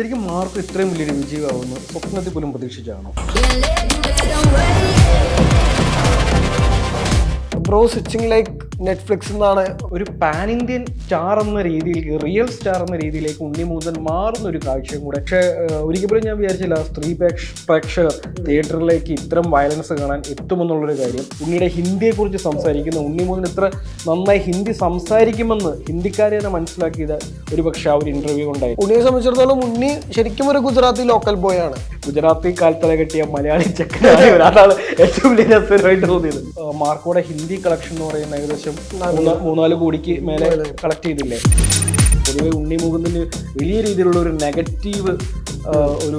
ശരിക്കും മാർക്ക് ഇത്രയും വലിയൊരു വിജയമാവുമെന്ന് സ്വപ്നത്തിൽ പോലും പ്രതീക്ഷിച്ചാണോ ബ്രോ സ്വിച്ചിങ് ലൈക്ക് നെറ്റ്ഫ്ലിക്സ് എന്നാണ് ഒരു പാൻ ഇന്ത്യൻ സ്റ്റാർ എന്ന രീതിയിൽ റിയൽ സ്റ്റാർ എന്ന രീതിയിലേക്ക് ഉണ്ണിമൂതൻ മാറുന്ന ഒരു കാഴ്ചയും കൂടെ. പക്ഷേ ഒരിക്കലും ഞാൻ വിചാരിച്ചില്ല സ്ത്രീ പ്രേക്ഷ- പ്രേക്ഷകർ തിയേറ്ററിലേക്ക് ഇത്തരം വയലൻസ് കാണാൻ എത്തുമെന്നുള്ളൊരു കാര്യം. ഉണ്ണിയുടെ ഹിന്ദിയെക്കുറിച്ച് സംസാരിക്കുന്ന. ഉണ്ണിമൂതൻ ഇത്ര നന്നായി ഹിന്ദി സംസാരിക്കുമെന്ന് ഹിന്ദിക്കാരെ തന്നെ മനസ്സിലാക്കിയത് ഒരു പക്ഷേ ആ ഒരു ഇന്റർവ്യൂ കൊണ്ടായി ഉണ്ണിയെ സംബന്ധിച്ചിടത്തോളം ഉണ്ണി ശരിക്കും ഒരു ഗുജറാത്തി ലോക്കൽ ബോയ് ആണ്. ഗുജറാത്തി കാലത്തല കെട്ടിയ മലയാളി ചെക്കനാണ് ഒരാളാണ് ഏറ്റവും വലിയ രസമായിട്ട് തോന്നിയത്. മാർക്കോടെ ഹിന്ദി കളക്ഷൻ എന്ന് പറയുന്ന ഏകദേശം മൂന്ന് മൂന്നാൽ കോടിക്ക് മേലെ കളക്ട് ചെയ്തില്ലേ? പൊതുവെ ഉണ്ണി മുകുന്ദിന് വലിയ രീതിയിലുള്ള ഒരു നെഗറ്റീവ് ഒരു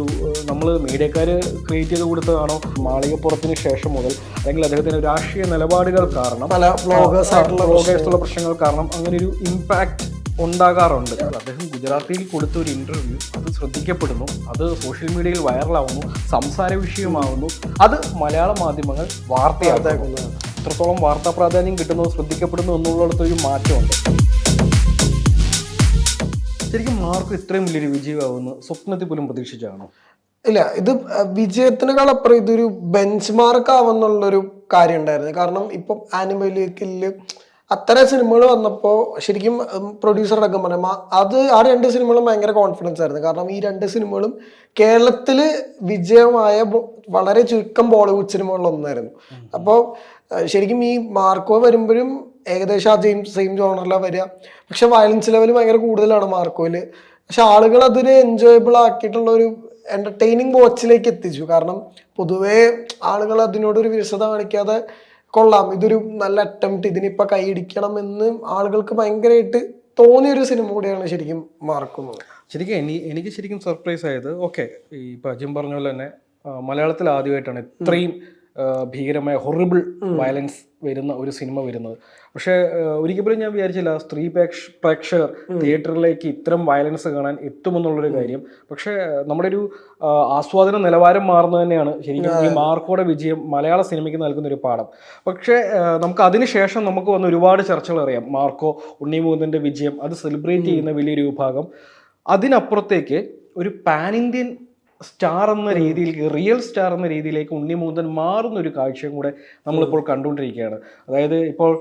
നമ്മൾ മീഡിയക്കാർ ക്രിയേറ്റ് ചെയ്ത് കൊടുത്തതാണോ? മാളികപ്പുറത്തിന് ശേഷം മുതൽ അല്ലെങ്കിൽ അദ്ദേഹത്തിന്റെ രാഷ്ട്രീയ നിലപാടുകൾ കാരണം പല ബ്ലോഗേഴ്സ് ആയിട്ടുള്ള ബ്ലോഗേഴ്സുള്ള പ്രശ്നങ്ങൾ കാരണം അങ്ങനെ ഒരു ഇമ്പാക്ട് ഉണ്ടാകാറുണ്ട് അദ്ദേഹം ഗുജറാത്തിയിൽ കൊടുത്ത ഒരു ഇന്റർവ്യൂ അത് ശ്രദ്ധിക്കപ്പെടുന്നു. അത് സോഷ്യൽ മീഡിയയിൽ വൈറലാവുന്നു സംസാര വിഷയമാവുന്നു. അത് മലയാള മാധ്യമങ്ങൾ വാർത്തയാക്കുന്നു. എത്രത്തോളം വാർത്താ പ്രാധാന്യം കിട്ടുന്നു ശ്രദ്ധിക്കപ്പെടുന്നു എന്നുള്ളിടത്ത് ഒരു മാറ്റമുണ്ട്. ശരിക്കും മാർക്ക് ഇത്രയും വലിയൊരു വിജയമാവുമെന്ന് സ്വപ്നത്തിൽ പോലും പ്രതീക്ഷിച്ചാണോ ഇല്ല ഇത് വിജയത്തിനേക്കാൾ അപ്പുറം ഇതൊരു ബെഞ്ച് മാർക്ക് ആവുന്നുള്ളൊരു കാര്യം ഉണ്ടായിരുന്നു കാരണം ഇപ്പം ആനിമലിക്കിൽ അത്തരം സിനിമകൾ വന്നപ്പോൾ ശരിക്കും പ്രൊഡ്യൂസർ അടക്കം പറഞ്ഞ അത് ആ രണ്ട് സിനിമകളും ഭയങ്കര കോൺഫിഡൻസ് ആയിരുന്നു. കാരണം ഈ രണ്ട് സിനിമകളും കേരളത്തിൽ വിജയമായ വളരെ ചുരുക്കം ബോളിവുഡ് സിനിമകളിൽ ഒന്നായിരുന്നു. അപ്പോൾ ശരിക്കും ഈ മാർക്കോ വരുമ്പോഴും ഏകദേശം ആ സെയിം സെയിം ജോണറിലാണ് വരിക പക്ഷെ വയലൻസ് ലെവൽ ഭയങ്കര കൂടുതലാണ് മാർക്കോയിൽ പക്ഷെ ആളുകൾ അതിനെ എൻജോയബിൾ ആക്കിയിട്ടുള്ള ഒരു എന്റർടൈനിങ് വാച്ചിലേക്ക് എത്തിച്ചു. കാരണം പൊതുവേ ആളുകൾ അതിനോടൊരു വിരസത കാണിക്കാതെ കൊള്ളാം ഇതൊരു നല്ല അറ്റംപ്റ്റ് ഇതിനിപ്പോൾ കൈയിടിക്കണം എന്ന് ആളുകൾക്ക് ഭയങ്കരമായിട്ട് തോന്നിയൊരു സിനിമ കൂടിയാണ് ശരിക്കും മാർക്കുന്നത് ശരിക്കും എനി എനിക്ക് ശരിക്കും സർപ്രൈസ് ആയത് ഓക്കെ ഈ ഇപ്പം അജിം പറഞ്ഞ പോലെ തന്നെ മലയാളത്തിൽ ആദ്യമായിട്ടാണ് ഇത്രയും ഭീകരമായ ഹൊറിബിൾ വയലൻസ് വരുന്ന ഒരു സിനിമ വരുന്നത്. പക്ഷേ ഒരിക്കലും ഞാൻ വിചാരിച്ചില്ല സ്ത്രീ പ്രേക്ഷ പ്രേക്ഷകർ തിയേറ്ററിലേക്ക് ഇത്തരം വയലൻസ് കാണാൻ എത്തുമെന്നുള്ളൊരു കാര്യം. പക്ഷേ നമ്മുടെ ഒരു ആസ്വാദന നിലവാരം മാറുന്നത് തന്നെയാണ് ശരിക്കും ഈ മാർക്കോടെ വിജയം മലയാള സിനിമയ്ക്ക് നൽകുന്ന ഒരു പാഠം. പക്ഷേ നമുക്ക് അതിനുശേഷം നമുക്ക് വന്ന ഒരുപാട് ചർച്ചകൾ അറിയാം. മാർക്കോ ഉണ്ണിമൂന്നിന്റെ വിജയം അത് സെലിബ്രേറ്റ് ചെയ്യുന്ന വലിയൊരു വിഭാഗം. അതിനപ്പുറത്തേക്ക് ഒരു പാൻ ഇന്ത്യൻ സ്റ്റാർ എന്ന രീതിയിൽ റിയൽ സ്റ്റാർ എന്ന രീതിയിലേക്ക് ഉണ്ണിമൂന്തൻ മാറുന്ന ഒരു കാഴ്ചയും കൂടെ നമ്മളിപ്പോൾ കണ്ടുകൊണ്ടിരിക്കുകയാണ്. അതായത് ഇപ്പോൾ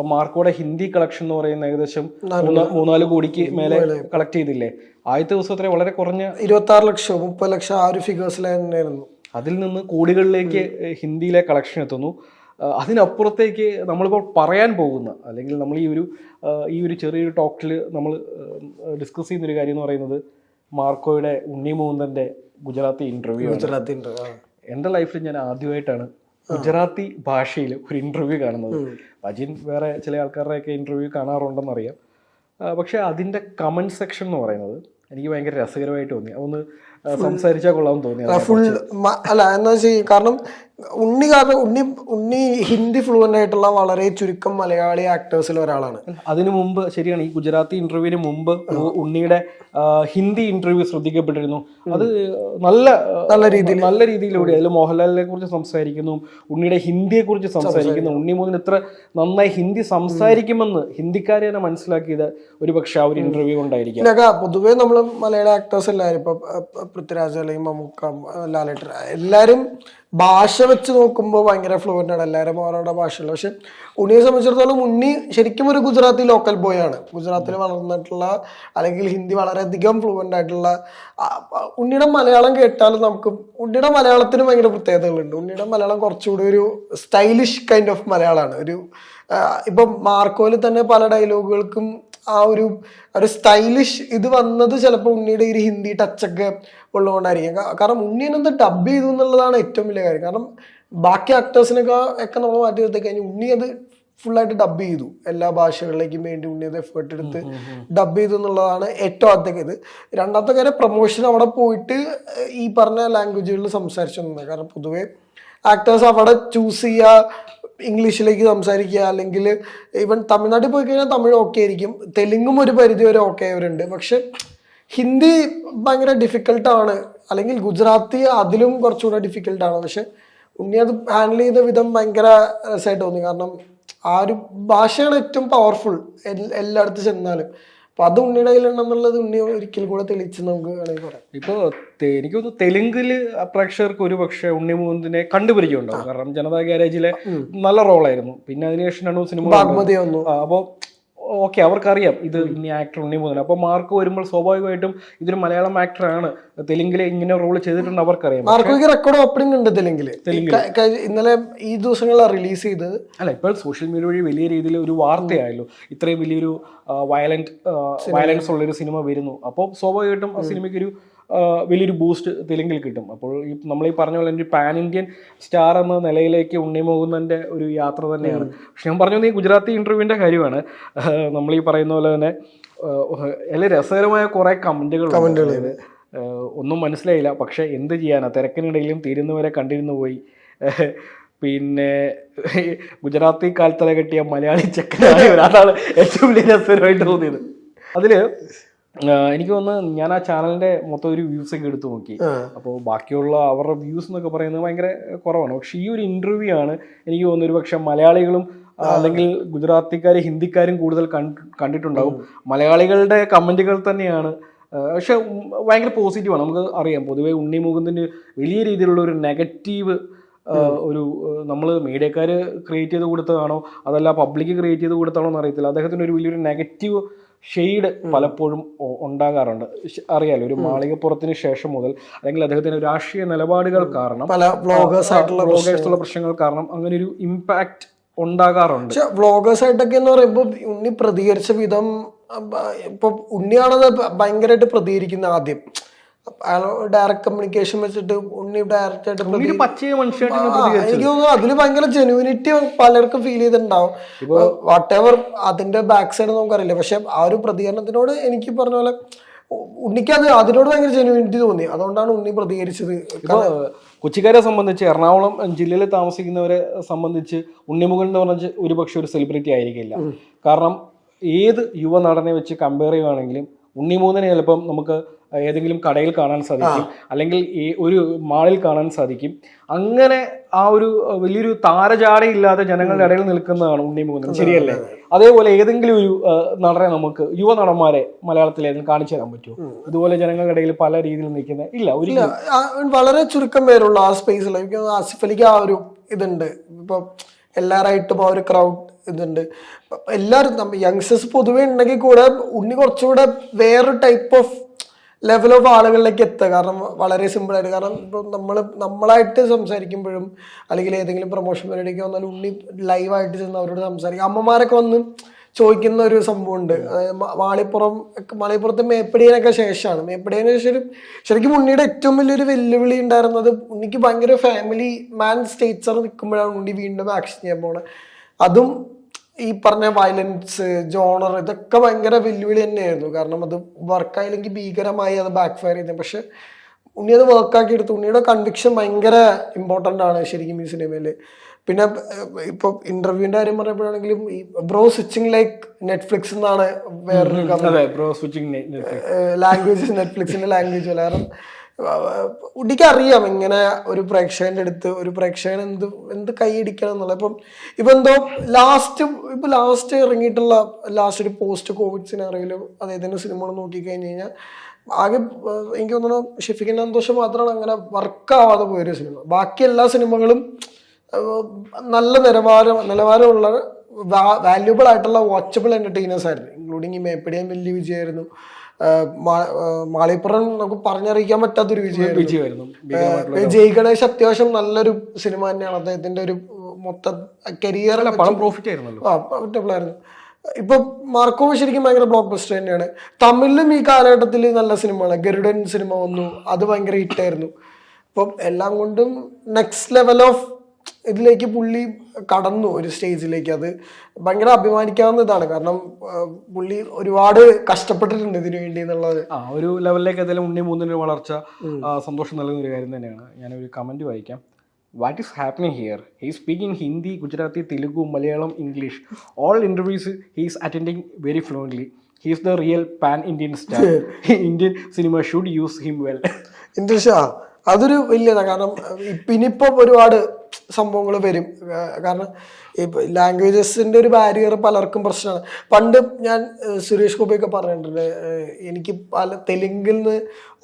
മാർക്കോടെ ഹിന്ദി കളക്ഷൻ എന്ന് പറയുന്ന ഏകദേശം മൂന്ന്- മൂന്നാൽ കോടിക്ക് മേലെ കളക്ട് ചെയ്തില്ലേ? ആദ്യത്തെ ദിവസത്തെ വളരെ കുറഞ്ഞ ഇരുപത്തി ആറ് ലക്ഷം മുപ്പത് ലക്ഷം ആ ഒരു ഫിഗേഴ്സിലായിരുന്നു അതിൽ നിന്ന് കോടികളിലേക്ക് ഹിന്ദിയിലെ കളക്ഷൻ എത്തുന്നു. അതിനപ്പുറത്തേക്ക് നമ്മളിപ്പോൾ പറയാൻ പോകുന്ന അല്ലെങ്കിൽ നമ്മൾ ഈ ഒരു ഈ ഒരു ചെറിയൊരു ടോക്കിൽ നമ്മൾ ഡിസ്കസ് ചെയ്യുന്ന ഒരു കാര്യം എന്ന് പറയുന്നത് മാർക്കോയുടെ ഉണ്ണി മൂന്നന്റെ ഗുജറാത്തി ഇന്റർവ്യൂ ഗുജറാത്തി ഇന്റർവ്യൂ. എന്റെ ലൈഫിൽ ഞാൻ ആദ്യമായിട്ടാണ് ഗുജറാത്തി ഭാഷയിൽ ഒരു ഇന്റർവ്യൂ കാണുന്നത്. അജിൻ വേറെ ചില ആൾക്കാരുടെയൊക്കെ ഇന്റർവ്യൂ കാണാറുണ്ടെന്ന് അറിയാം പക്ഷേ അതിന്റെ കമന്റ് സെക്ഷൻ എന്ന് പറയുന്നത് എനിക്ക് ഭയങ്കര രസകരമായിട്ട് തോന്നി. അതൊന്ന് സംസാരിച്ചാൽ കൊള്ളാമെന്ന് തോന്നി ഫുൾ അല്ല എന്താ വെച്ചാൽ കാരണം ഉണ്ണി കാരണം ഉണ്ണി ഉണ്ണി ഹിന്ദി ഫ്ലുവന്റ് ആയിട്ടുള്ള വളരെ ചുരുക്കം മലയാളി ആക്ടേഴ്സിൽ ഒരാളാണ്. അതിനു മുമ്പ് ശരിയാണ് ഈ ഗുജറാത്തി ഇന്റർവ്യൂവിന് മുമ്പ് ഉണ്ണിയുടെ ഹിന്ദി ഇന്റർവ്യൂ ശ്രദ്ധിക്കപ്പെട്ടിരുന്നു. അത് നല്ല നല്ല രീതിയിൽ നല്ല രീതിയിലൂടെ അതിൽ മോഹൻലാലിനെ കുറിച്ച് സംസാരിക്കുന്നു ഉണ്ണിയുടെ ഹിന്ദിയെ കുറിച്ച് സംസാരിക്കുന്നു. ഉണ്ണി മുതൽ ഇത്ര നന്നായി ഹിന്ദി സംസാരിക്കുമെന്ന് ഹിന്ദിക്കാരെ തന്നെ മനസ്സിലാക്കിയത് ഒരു പക്ഷെ ആ ഒരു ഇന്റർവ്യൂ കൊണ്ടായിരിക്കും. പൊതുവേ നമ്മൾ മലയാള ആക്ടേഴ്സ് എല്ലാവരും ഇപ്പൊ പൃഥ്വിരാജ് അല്ലെങ്കിൽ മമ്മൂക്ക ലാലേട്ടൻ എല്ലാവരും ഭാഷ വെച്ച് നോക്കുമ്പോൾ ഭയങ്കര ഫ്ലുവന്റ് ആണ്. എല്ലാവരും അവരുടെ ഭാഷയുള്ള പക്ഷെ ഉണ്ണിയെ സംബന്ധിച്ചിടത്തോളം ഉണ്ണി ശരിക്കും ഒരു ഗുജറാത്തി ലോക്കൽ ബോയ് ആണ്. ഗുജറാത്തിൽ വളർന്നിട്ടുള്ള അല്ലെങ്കിൽ ഹിന്ദി വളരെയധികം ഫ്ലുവന്റ് ആയിട്ടുള്ള ഉണ്ണിയുടെ മലയാളം കേട്ടാലും നമുക്ക് ഉണ്ണിയുടെ മലയാളത്തിന് ഭയങ്കര പ്രത്യേകതകളുണ്ട്. ഉണ്ണിയുടെ മലയാളം കുറച്ചുകൂടി ഒരു സ്റ്റൈലിഷ് കൈൻഡ് ഓഫ് മലയാളമാണ്. ഒരു ഇപ്പം മാർക്കോയിൽ തന്നെ പല ഡയലോഗുകൾക്കും ആ ഒരു ഒരു സ്റ്റൈലിഷ് ഇത് വന്നത് ചിലപ്പോൾ ഉണ്ണിയുടെ ഈ ഒരു ഹിന്ദി ടച്ചൊക്കെ ഉള്ളതുകൊണ്ടായിരിക്കും. കാരണം ഉണ്ണി എന്നത് ഡബ് ചെയ്തു എന്നുള്ളതാണ് ഏറ്റവും വലിയ കാര്യം. കാരണം ബാക്കി ആക്ടേഴ്സിനൊക്കെ ഒക്കെ നമ്മൾ മാറ്റി നിർത്തി കഴിഞ്ഞാൽ ഉണ്ണി അത് ഫുള്ളായിട്ട് ഡബ് ചെയ്തു. എല്ലാ ഭാഷകളിലേക്കും വേണ്ടി ഉണ്ണി അത് എഫേർട്ട് എടുത്ത് ഡബ് ചെയ്തു എന്നുള്ളതാണ് ഏറ്റവും ആദ്യത്തെ ഇത് രണ്ടാമത്തെ കാര്യം പ്രൊമോഷൻ അവിടെ പോയിട്ട് ഈ പറഞ്ഞ ലാംഗ്വേജുകളിൽ സംസാരിച്ചു തന്നെ കാരണം പൊതുവേ ആക്ടേഴ്സ് അവിടെ ചൂസ് ചെയ്യുക ഇംഗ്ലീഷിലേക്ക് സംസാരിക്കുക അല്ലെങ്കിൽ ഈവൻ തമിഴ്നാട്ടിൽ പോയി കഴിഞ്ഞാൽ തമിഴ് ഓക്കെ ആയിരിക്കും. തെലുങ്കും ഒരു പരിധി വരെ ഓക്കെ ആയവരുണ്ട്. പക്ഷെ ഹിന്ദി ഭയങ്കര ഡിഫിക്കൽട്ടാണ് അല്ലെങ്കിൽ ഗുജറാത്തി അതിലും കുറച്ചുകൂടെ ഡിഫിക്കൽട്ടാണ് പക്ഷെ ഉണ്ണി അത് ഹാൻഡിൽ ചെയ്ത വിധം ഭയങ്കര രസമായിട്ട് തോന്നി. കാരണം ആ ഒരു ഭാഷയാണ് ഏറ്റവും പവർഫുൾ എല്ലായിടത്തും ചെന്നാലും. അപ്പൊ അത് ഉണ്ണിയുടെ കയ്യിലുണ്ടെന്നുള്ളത് ഉണ്ണി ഒരിക്കൽ കൂടെ തെളിച്ച് നമുക്ക് വേണമെങ്കിൽ പറയാം. ഇപ്പോ എനിക്ക് തോന്നുന്നു തെലുങ്കിൽ പ്രേക്ഷകർക്ക് ഒരു പക്ഷേ ഉണ്ണിമൂന്നിനെ കണ്ടുപിടിക്കുന്നുണ്ടാവും. കാരണം ജനതാ ഗ്യാരേജിലെ നല്ല റോളായിരുന്നു പിന്നെ അതിനുശേഷം രണ്ടു സിനിമ ബാഗ്മതി വന്നു. അപ്പോൾ ഓക്കെ അവർക്കറിയാം ഇത് ഇനി ആക്ടർ ഉണ്ണി മുതൽ. അപ്പോൾ മാർക്ക് വരുമ്പോൾ സ്വാഭാവികമായിട്ടും ഇതൊരു മലയാളം ആക്ടറാണ് തെലുങ്കിലെ ഇങ്ങനെ റോൾ ചെയ്തിട്ടുണ്ട് അവർക്കറിയാം. മാർക്കോയ്ക്ക് റെക്കോർഡ് ഓപ്പണിംഗ് ഉണ്ട് ക- ഇന്നലെ ഈ ദിവസങ്ങളിലാണ് റിലീസ് ചെയ്ത് അല്ല ഇപ്പോൾ സോഷ്യൽ മീഡിയ വഴി വലിയ രീതിയിൽ ഒരു വാർത്തയായല്ലോ. ഇത്രയും വലിയൊരു വയലന്റ് വയലൻസ് ഉള്ളൊരു സിനിമ വരുന്നു. അപ്പോൾ സ്വാഭാവികമായിട്ടും ആ സിനിമയ്ക്ക് ഒരു വലിയൊരു ബൂസ്റ്റ് തെലുങ്കിൽ കിട്ടും. അപ്പോൾ ഈ നമ്മൾ ഈ പറഞ്ഞ പോലെ ഒരു പാൻ ഇന്ത്യൻ സ്റ്റാർ എന്ന നിലയിലേക്ക് ഉണ്ണിമോകുന്നതിന്റെ ഒരു യാത്ര തന്നെയാണ്. പക്ഷെ ഞാൻ പറഞ്ഞു ഈ ഗുജറാത്തി ഇന്റർവ്യൂവിന്റെ കാര്യമാണ്. നമ്മൾ ഈ പറയുന്ന പോലെ തന്നെ എല്ലാ രസകരമായ കുറേ കമന്റുകൾ ഒന്നും മനസ്സിലായില്ല. പക്ഷെ എന്ത് ചെയ്യാനാ? തിരക്കിനിടയിലും തീരുന്നവരെ കണ്ടിരുന്നു പോയി. പിന്നെ ഗുജറാത്തി കാലത്തല കെട്ടിയ മലയാളി ചെക്കനായ ഒരാളാണ് ഏറ്റവും വലിയ രസകരമായിട്ട് തോന്നിയത്. അതിൽ ആ, എനിക്ക് തോന്നുന്നു ഞാൻ ആ ചാനലിന്റെ മൊത്തം ഒരു വ്യൂസ് ഒക്കെ എടുത്തു നോക്കി. അപ്പോൾ ബാക്കിയുള്ള അവരുടെ വ്യൂസ് എന്നൊക്കെ പറയുന്നത് ഭയങ്കര കുറവാണ്. പക്ഷെ ഈ ഒരു ഇന്റർവ്യൂ ആണ് എനിക്ക് തോന്നുന്നു ഒരു പക്ഷെ മലയാളികളും അല്ലെങ്കിൽ ഗുജറാത്തിക്കാരും ഹിന്ദിക്കാരും കൂടുതൽ കണ്ട് കണ്ടിട്ടുണ്ടാവും. മലയാളികളുടെ കമന്റുകൾ തന്നെയാണ്. പക്ഷെ ഭയങ്കര പോസിറ്റീവാണ് നമുക്ക് അറിയാം. പൊതുവേ ഉണ്ണി മുകുന്ദിന് വലിയ രീതിയിലുള്ള ഒരു നെഗറ്റീവ് ഒരു നമ്മൾ മീഡിയക്കാർ ക്രിയേറ്റ് ചെയ്ത് കൊടുത്തതാണോ അതല്ല പബ്ലിക് ക്രിയേറ്റ് ചെയ്ത് കൊടുത്താണോ എന്ന് അറിയത്തില്ല. അദ്ദേഹത്തിന് ഒരു വലിയൊരു നെഗറ്റീവ് ഷെയ്ഡ് പലപ്പോഴും ഉണ്ടാകാറുണ്ട്. അറിയാലോ ഒരു മാളികപ്പുറത്തിന് ശേഷം മുതൽ അല്ലെങ്കിൽ അദ്ദേഹത്തിന്റെ രാഷ്ട്രീയ നിലപാടുകൾ കാരണം പല ബ്ലോഗേഴ്സ് ആയിട്ടുള്ള ബ്ലോഗേഴ്സുള്ള പ്രശ്നങ്ങൾ കാരണം അങ്ങനെ ഒരു ഇമ്പാക്ട് ഉണ്ടാകാറുണ്ട്. പക്ഷെ വ്ളോഗേഴ്സ് ആയിട്ടൊക്കെ എന്ന് പറയുമ്പോൾ ഉണ്ണി പ്രതികരിച്ച വിധം ഇപ്പൊ ഉണ്ണിയാണത് ഭയങ്കരമായിട്ട് പ്രതികരിക്കുന്ന ആദ്യം. ഡയറക്റ്റ് കമ്മ്യൂണിക്കേഷൻ വെച്ചിട്ട് ഉണ്ണി ഡയറക്റ്റ് ആയിട്ട് എനിക്ക് തോന്നുന്നു അതിൽ ഭയങ്കര ജെനുവിനിറ്റി പലർക്കും ഫീൽ ചെയ്തിട്ടുണ്ടാവും. വാട്ട് എവർ അതിന്റെ ബാക്ക് സൈഡ് നമുക്കറിയില്ല. പക്ഷെ ആ ഒരു പ്രതികരണത്തിനോട് എനിക്ക് പറഞ്ഞ പോലെ ഉണ്ണിക്ക് അത് അതിനോട് ഭയങ്കര ജെനുവിനിറ്റി തോന്നി. അതുകൊണ്ടാണ് ഉണ്ണി പ്രതികരിച്ചത്. ഇപ്പൊ കൊച്ചിക്കാരെ സംബന്ധിച്ച് എറണാകുളം ജില്ലയിൽ താമസിക്കുന്നവരെ സംബന്ധിച്ച് ഉണ്ണിമുഖൻ എന്ന് പറഞ്ഞ ഒരുപക്ഷെ ഒരു സെലിബ്രിറ്റി ആയിരിക്കില്ല. കാരണം ഏത് യുവ നടനെ വെച്ച് കമ്പയർ ചെയ്യുകയാണെങ്കിലും ഉണ്ണിമൂന്നിനെ ചിലപ്പം നമുക്ക് ഏതെങ്കിലും കടയിൽ കാണാൻ സാധിക്കും. അല്ലെങ്കിൽ ഈ ഒരു മാളിൽ കാണാൻ സാധിക്കും. അങ്ങനെ ആ ഒരു വലിയൊരു താരജാടയില്ലാതെ ജനങ്ങളുടെ ഇടയിൽ നിൽക്കുന്നതാണ് ഉണ്ണി ഉണ്ണിമൂന്നൻ ശരിയല്ലേ? അതേപോലെ ഏതെങ്കിലും ഒരു നടനെ നമുക്ക് യുവ നടന്മാരെ മലയാളത്തിൽ കാണിച്ചു തരാൻ പറ്റുമോ? ഇതുപോലെ ജനങ്ങളുടെ ഇടയിൽ പല രീതിയിൽ നിൽക്കുന്ന ഇല്ല ഒരിക്കലും വളരെ ചുരുക്കം പേരുള്ള ആ സ്പേസിൽ ആസിഫ് അലിക്ക് ആ ഒരു ഇതുണ്ട്. ഇപ്പൊ എല്ലാരായിട്ടും ആ ഒരു ക്രൗഡ് ഇതുണ്ട്. എല്ലാവരും യങ്സ്റ്റേഴ്സ് പൊതുവേ ഉണ്ടെങ്കിൽ കൂടെ ഉണ്ണി കുറച്ചുകൂടെ വേറൊരു ടൈപ്പ് ഓഫ് ലെവൽ ഓഫ് ആളുകളിലേക്ക് എത്തുക. കാരണം വളരെ സിമ്പിൾ ആയിട്ട്. കാരണം ഇപ്പോൾ നമ്മൾ നമ്മളായിട്ട് സംസാരിക്കുമ്പോഴും അല്ലെങ്കിൽ ഏതെങ്കിലും പ്രൊമോഷൻ പരിപാടിക്ക് വന്നാൽ ഉണ്ണി ലൈവായിട്ട് ചെന്ന് അവരോട് സംസാരിക്കും. അമ്മമാരൊക്കെ വന്ന് ചോദിക്കുന്ന ഒരു സംഭവമുണ്ട്. മാളിപ്പുറം മാളിപ്പുറത്ത് മേപ്പടിയനൊക്കെ ശേഷമാണ്. മേപ്പടിയന് ശേഷം ശരിക്കും ഉണ്ണിയുടെ ഏറ്റവും വലിയൊരു വെല്ലുവിളി ഉണ്ടായിരുന്നത് ഉണ്ണിക്ക് ഭയങ്കര ഫാമിലി മാൻ സ്റ്റേറ്റ്സർ നിൽക്കുമ്പോഴാണ് ഉണ്ണി വീണ്ടും ആക്ഷൻ ചെയ്യാൻ പോണത്. അതും ഈ പറഞ്ഞ വയലൻസ് ജോണർ ഇതൊക്കെ ഭയങ്കര വെല്ലുവിളി തന്നെയായിരുന്നു. കാരണം അത് വർക്കായില്ലെങ്കിൽ ഭീകരമായി അത് ബാക്ക് ഫയർ ചെയ്തു. പക്ഷെ ഉണ്ണി അത് വർക്കാക്കി എടുത്തു. ഉണ്ണിയുടെ കൺവിക്ഷൻ ഭയങ്കര ഇമ്പോർട്ടന്റ് ആണ് ശരിക്കും ഈ സിനിമയിൽ പിന്നെ ഇപ്പോൾ ഇപ്പൊ ഇന്റർവ്യൂവിന്റെ കാര്യം പറയുമ്പോഴാണെങ്കിലും ഈ ബ്രോ സ്വിച്ചിങ് ലൈക്ക് നെറ്റ്ഫ്ലിക്സ് എന്നാണ് വേറൊരു ലാംഗ്വേജ് നെറ്റ്ഫ്ലിക്സിന്റെ ലാംഗ്വേജ് കാരണം ഉടിക്ക് അറിയാം ഇങ്ങനെ ഒരു പ്രേക്ഷകന്റെ അടുത്ത് ഒരു പ്രേക്ഷകൻ എന്ത് എന്ത് കൈയടിക്കണം എന്നുള്ളത്. ഇപ്പം ഇപ്പൊ എന്തോ ലാസ്റ്റ് ഇപ്പൊ ലാസ്റ്റ് ഇറങ്ങിയിട്ടുള്ള ലാസ്റ്റ് ഒരു പോസ്റ്റ് കോവിഡ് സിനാറിയിൽ അദ്ദേഹത്തിന്റെ സിനിമകൾ നോക്കി കഴിഞ്ഞ് കഴിഞ്ഞാൽ ആകെ എനിക്ക് തോന്നുന്നു ഷെഫിക്കിന്റെ സന്തോഷം മാത്രമാണ് അങ്ങനെ വർക്കാവാതെ പോയൊരു സിനിമ ബാക്കി എല്ലാ സിനിമകളും നല്ല നിലവാരം നിലവാരമുള്ള വാല്യൂബിൾ ആയിട്ടുള്ള വാച്ചബിൾ എന്റർടൈനേഴ്സ് ആയിരുന്നു. ഇൻക്ലൂഡിങ് ഈ മേപ്പടിയാൻ വലിയ വിജയമായിരുന്നു. മാളിപ്പുറം നമുക്ക് പറഞ്ഞറിയിക്കാൻ പറ്റാത്തൊരു വിജയം വിജയമായിരുന്നു. ജയ് ഗണേഷ് അത്യാവശ്യം നല്ലൊരു സിനിമ തന്നെയാണ്. അദ്ദേഹത്തിന്റെ ഒരു മൊത്ത കരിയർ പ്രോഫിറ്റ് ആയിരുന്നല്ലോ. ആ profitable ആയിരുന്നു. ഇപ്പൊ മാർക്കോ ശരിക്കും ഭയങ്കര ബ്ലോക്ക് ബസ്റ്റർ തന്നെയാണ്. തമിഴിലും ഈ കാലഘട്ടത്തിൽ നല്ല സിനിമകളാണ്. ഗരുഡൻ സിനിമ വന്നു. അത് ഭയങ്കര ഹിറ്റായിരുന്നു അപ്പം എല്ലാം കൊണ്ടും നെക്സ്റ്റ് ലെവൽ ഓഫ് ഇതിലേക്ക് പുള്ളി കടന്നു ഒരു സ്റ്റേജിലേക്ക്. അത് ഭയങ്കര അഭിമാനിക്കാവുന്ന ഇതാണ്. കാരണം പുള്ളി ഒരുപാട് കഷ്ടപ്പെട്ടിട്ടുണ്ട് ഇതിനു വേണ്ടി എന്നുള്ളത്. ആ ഒരു ലെവലിലേക്ക് ഏതായാലും ഉണ്ണി മൂന്നിന് വളർച്ച സന്തോഷം നൽകുന്ന ഒരു കാര്യം തന്നെയാണ്. ഞാനൊരു കമന്റ് വായിക്കാം. What is happening here he speaking Hindi Gujarati Telugu Malayalam English all interviews he's attending very fluently he's the real pan Indian star Indian cinema should use him well ആ? അതൊരു വലിയതാണ് കാരണം ഇപ്പൊ ഇനിയിപ്പം ഒരുപാട് സംഭവങ്ങൾ വരും. കാരണം ഇപ്പം ലാംഗ്വേജസിന്റെ ഒരു ബാരിയർ പലർക്കും പ്രശ്നമാണ്. പണ്ട് ഞാൻ സുരേഷ് ഗോപിയൊക്കെ പറഞ്ഞിട്ടുണ്ട് എനിക്ക് പല തെലുങ്കിൽ നിന്ന്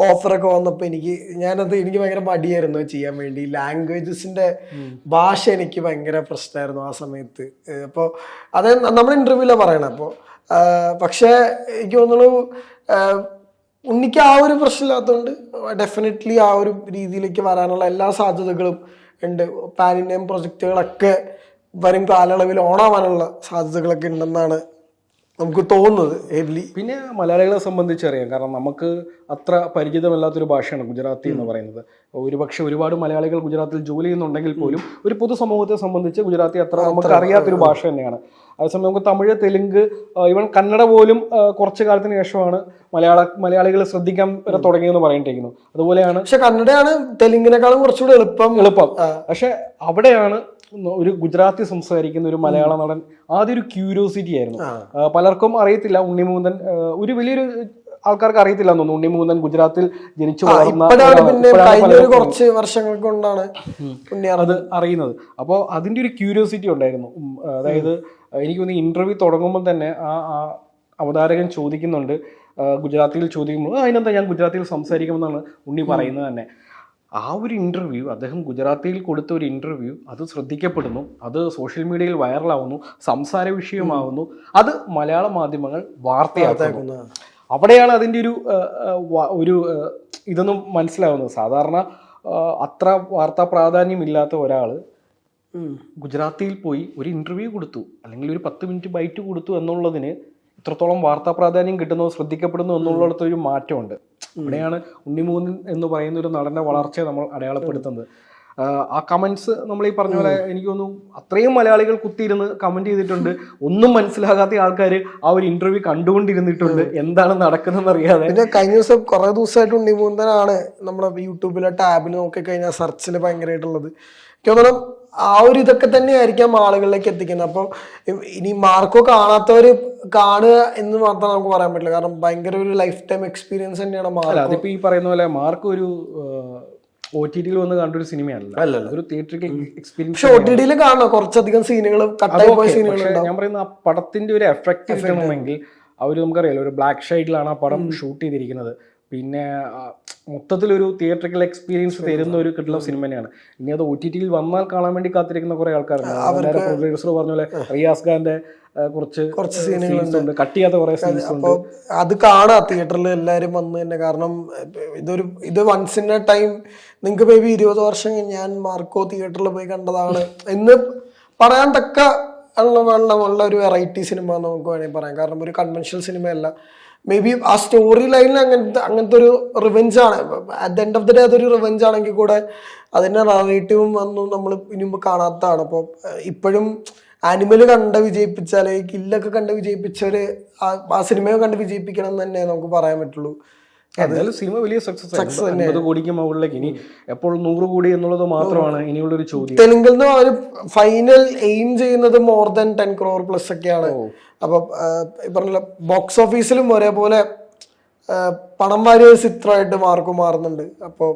ഓഫറൊക്കെ വന്നപ്പോൾ എനിക്ക് ഞാനത് എനിക്ക് ഭയങ്കര മടിയായിരുന്നു ചെയ്യാൻ വേണ്ടി. ലാംഗ്വേജസിന്റെ ഭാഷ എനിക്ക് ഭയങ്കര പ്രശ്നമായിരുന്നു ആ സമയത്ത്. അപ്പോൾ അത് നമ്മൾ ഇന്റർവ്യൂവിലാണ് പറയണത് അപ്പോൾ പക്ഷേ എനിക്ക് തോന്നുന്നു ഉണ്ണിക്ക് ആ ഒരു പ്രശ്നമില്ലാത്തതുകൊണ്ട് ഡെഫിനറ്റ്ലി ആ ഒരു രീതിയിലേക്ക് വരാനുള്ള എല്ലാ സാധ്യതകളും ഉണ്ട്. പാൻ ഇന്ത്യൻ പ്രൊജക്റ്റുകളൊക്കെ വരും കാലയളവിൽ ഓണാവാനുള്ള സാധ്യതകളൊക്കെ ഉണ്ടെന്നാണ് നമുക്ക് തോന്നുന്നത് ഹെഡ്ലി പിന്നെ മലയാളികളെ സംബന്ധിച്ചറിയാം കാരണം നമുക്ക് അത്ര പരിചിതമല്ലാത്തൊരു ഭാഷയാണ് ഗുജറാത്തി എന്ന് പറയുന്നത്. ഒരുപക്ഷെ ഒരുപാട് മലയാളികൾ ഗുജറാത്തിൽ ജോലി ചെയ്യുന്നുണ്ടെങ്കിൽ പോലും ഒരു പൊതുസമൂഹത്തെ സംബന്ധിച്ച് ഗുജറാത്തി അത്ര നമുക്ക് അറിയാത്തൊരു ഭാഷ തന്നെയാണ്. അതേസമയം നമുക്ക് തമിഴ് തെലുങ്ക് ഈവൻ കന്നഡ പോലും കുറച്ച് കാലത്തിന് ശേഷമാണ് മലയാള മലയാളികൾ ശ്രദ്ധിക്കാൻ വരെ തുടങ്ങിയെന്ന് പറയേണ്ടിയിരിക്കുന്നു അതുപോലെയാണ് പക്ഷെ കന്നഡയാണ് തെലുങ്കിനേക്കാളും കുറച്ചുകൂടി എളുപ്പം. എളുപ്പം. പക്ഷെ അവിടെയാണ് ഒരു ഗുജറാത്തി സംസാരിക്കുന്ന ഒരു മലയാള നടൻ ആദ്യം ഒരു ക്യൂരിയോസിറ്റി ആയിരുന്നു. പലർക്കും അറിയത്തില്ല ഉണ്ണിമൂന്തൻ ഒരു വലിയൊരു ആൾക്കാർക്ക് അറിയത്തില്ല തോന്നുന്നു ഉണ്ണിമൂന്തൻ ഗുജറാത്തിൽ ജനിച്ചു വളർന്ന കുറച്ച് വർഷങ്ങൾ കൊണ്ടാണ് അത് അറിയുന്നത്. അപ്പോൾ അതിന്റെ ഒരു ക്യൂരിയോസിറ്റി ഉണ്ടായിരുന്നു. അതായത് എനിക്ക് തോന്നുന്നു ഇന്റർവ്യൂ തുടങ്ങുമ്പോൾ തന്നെ ആ ആ അവതാരകൻ ചോദിക്കുന്നുണ്ട്. ഗുജറാത്തിൽ ഗുജറാത്തിയിൽ ചോദിക്കുമ്പോൾ "ആ, അതിനെന്താ ഞാൻ ഗുജറാത്തിയിൽ സംസാരിക്കുമെന്നാണ് ഉണ്ണി പറയുന്നത് തന്നെ. ആ ഒരു ഇന്റർവ്യൂ അദ്ദേഹം ഗുജറാത്തിയിൽ കൊടുത്ത ഒരു ഇന്റർവ്യൂ അത് ശ്രദ്ധിക്കപ്പെടുന്നു. അത് സോഷ്യൽ മീഡിയയിൽ വൈറലാവുന്നു സംസാര വിഷയമാവുന്നു. അത് മലയാള മാധ്യമങ്ങൾ വാർത്തയാക്കുന്നു. അവിടെയാണ് അതിന്റെ ഒരു ഒരു ഇതൊന്നും മനസ്സിലാവുന്നത്. സാധാരണ അത്ര വാർത്താ പ്രാധാന്യമില്ലാത്ത ഒരാൾ ഗുജറാത്തിയിൽ പോയി ഒരു ഇന്റർവ്യൂ കൊടുത്തു. അല്ലെങ്കിൽ ഒരു പത്ത് മിനിറ്റ് ബൈറ്റ് കൊടുത്തു എന്നുള്ളതിന് ഇത്രത്തോളം വാർത്താ പ്രാധാന്യം കിട്ടുന്നു ശ്രദ്ധിക്കപ്പെടുന്നു എന്നുള്ളിടത്തൊരു മാറ്റമുണ്ട്. അവിടെയാണ് ഉണ്ണിമൂന്നൻ എന്ന് പറയുന്ന ഒരു നടന്റെ വളർച്ചയെ നമ്മൾ അടയാളപ്പെടുത്തുന്നത്. ആ, കമന്റ്സ് നമ്മൾ ഈ പറഞ്ഞ പോലെ എനിക്ക് തോന്നുന്നു അത്രയും മലയാളികൾ കുത്തിയിരുന്ന് കമന്റ് ചെയ്തിട്ടുണ്ട്. ഒന്നും മനസ്സിലാകാത്ത ആൾക്കാർ ആ ഒരു ഇന്റർവ്യൂ കണ്ടുകൊണ്ടിരുന്നിട്ടുണ്ട്. എന്താണ് നടക്കുന്നതെന്ന് അറിയാതെ പിന്നെ കഴിഞ്ഞ ദിവസം കുറെ ദിവസമായിട്ട് ഉണ്ണിമൂന്തനാണ് നമ്മുടെ യൂട്യൂബിലെ ടാബിൽ നോക്കി കഴിഞ്ഞാൽ സെർച്ചിൽ ഭയങ്കരമായിട്ടുള്ളത് എനിക്ക് ആ ഒരു ഇതൊക്കെ തന്നെയായിരിക്കാം ആളുകളിലേക്ക് എത്തിക്കുന്നത്. അപ്പോൾ ഇനി മാർക്കോ കാണാത്തവർ കാണുക എന്ന് മാത്രം നമുക്ക് പറയാൻ പറ്റില്ല. കാരണം ഭയങ്കര ഒരു ലൈഫ് ടൈം എക്സ്പീരിയൻസ് തന്നെയാണ് അല്ല മാർക്കോ അതിപ്പോ ഈ പറയുന്ന പോലെ മാർക്ക് ഒരു ഒ ടി ടിയിൽ വന്ന് കണ്ടൊരു സിനിമയല്ല. ഒരു തിയേറ്ററിൽ എക്സ്പീരിയൻസ് പക്ഷെ ഒ ടി ടിയിൽ കാണണം. കുറച്ചധികം സീനുകൾ കട്ടായി പോയ സീനുകൾ ഞാൻ പറയുന്ന ആ പടത്തിന്റെ ഒരു എഫക്റ്റ് കിട്ടണമെങ്കിൽ അവർ നമുക്കറിയാലോ ഒരു ബ്ലാക്ക് ഷൈഡിലാണ് ആ പടം ഷൂട്ട് ചെയ്തിരിക്കുന്നത്. പിന്നെ മൊത്തത്തിലൊരു തിയേറ്ററിക്കൽ എക്സ്പീരിയൻസ് തരുന്ന ഒരു കിട്ടുന്ന സിനിമ തന്നെയാണ് ഇനി അത് ഒ ടി ടിയിൽ വന്നാൽ കാണാൻ വേണ്ടി കാത്തിരിക്കുന്ന കുറെ ആൾക്കാരുണ്ട്. പ്രൊഡ്യൂസർ പറഞ്ഞ പോലെ റിയാസ് ഖാന്റെ കുറച്ച് കുറച്ച് സീനുകളുണ്ട്. ഉണ്ട്. കട്ട് ചെയ്യാത്ത കുറെ സീൻസ് ഉണ്ട്. അപ്പോൾ അത് കാണാ തിയേറ്ററിൽ എല്ലാവരും വന്ന് തന്നെ. കാരണം ഇതൊരു ഇത് വൺസ് ഇൻ എ ടൈം നിങ്ങൾക്ക് മേ ബി ഇരുപത് വർഷം ഞാൻ മാർക്കോ തിയേറ്ററിൽ പോയി കണ്ടതാണ് എന്ന് പറയാൻ തക്ക ഉള്ള ഉള്ള ഉള്ള ഒരു വെറൈറ്റി സിനിമ എന്ന് നമുക്ക് വേണമെങ്കിൽ പറയാം. കാരണം ഒരു കൺവെൻഷണൽ സിനിമയല്ല മേ ബി ആ സ്റ്റോറി ലൈനിൽ അങ്ങനത്തെ അങ്ങനത്തെ ഒരു റിവെഞ്ച് ആണ്. At the end of the day അതൊരു റിവെഞ്ച് ആണെങ്കിൽ കൂടെ അതിന്റെ നറേറ്റീവും ഒന്നും നമ്മൾ ഇനി മുമ്പ് കാണാത്തതാണ്. അപ്പോൾ ഇപ്പോഴും ആനിമൽ കണ്ട് വിജയിപ്പിച്ചാൽ കില്ലൊക്കെ കണ്ട് വിജയിപ്പിച്ചവര് ആ- ആ സിനിമയെ കണ്ട് വിജയിപ്പിക്കണം എന്ന് തന്നെ നമുക്ക് പറയാൻ പറ്റുള്ളൂ. എന്തായാലും സിനിമ വലിയ സക്സസ് അൻപത് കോടിക്ക് മുകളിലേക്ക്. ഇനി എപ്പോൾ നൂറ് കോടി എന്നുള്ളത് മാത്രമാണ് ഇനിയുള്ള ഒരു ചോദ്യം. തെലുങ്കിൽ നിന്ന് അവർ ഫൈനൽ എയിം ചെയ്യുന്നത് more than ten crore plus ഒക്കെയാണ്. അപ്പൊ പറഞ്ഞ ബോക്സ് ഓഫീസിലും ഒരേപോലെ പണം വാരിയ ചിത്രമായിട്ട് മാർക്കോ മാറുന്നുണ്ട്. അപ്പോൾ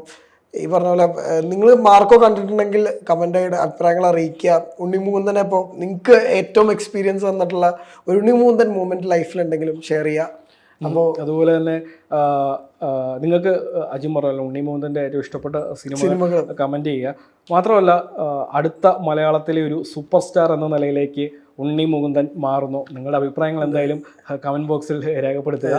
ഈ പറഞ്ഞ പോലെ നിങ്ങൾ മാർക്കോ കണ്ടിട്ടുണ്ടെങ്കിൽ കമന്റ് ആയിട്ട് അഭിപ്രായങ്ങൾ അറിയിക്കുക. ഉണ്ണിമൂന്തനെ ഇപ്പോൾ നിങ്ങൾക്ക് ഏറ്റവും എക്സ്പീരിയൻസ് വന്നിട്ടുള്ള ഒരു ഉണ്ണി ഉണ്ണിമൂന്തൻ മൂമെന്റ് ലൈഫിലുണ്ടെങ്കിലും ഷെയർ ചെയ്യുക. അപ്പോൾ അതുപോലെ തന്നെ നിങ്ങൾക്ക് അജിം പറഞ്ഞല്ലോ ഉണ്ണി മോഹന്റെ ഏറ്റവും ഇഷ്ടപ്പെട്ട സിനിമ സിനിമകൾ. കമന്റ് ചെയ്യുക. മാത്രമല്ല അടുത്ത മലയാളത്തിലെ ഒരു സൂപ്പർ സ്റ്റാർ എന്ന നിലയിലേക്ക് ഉണ്ണി മുകുന്ദൻ മാറുന്നു. നിങ്ങളുടെ അഭിപ്രായങ്ങൾ എന്തായാലും കമന്റ് ബോക്സിൽ രേഖപ്പെടുത്തുക.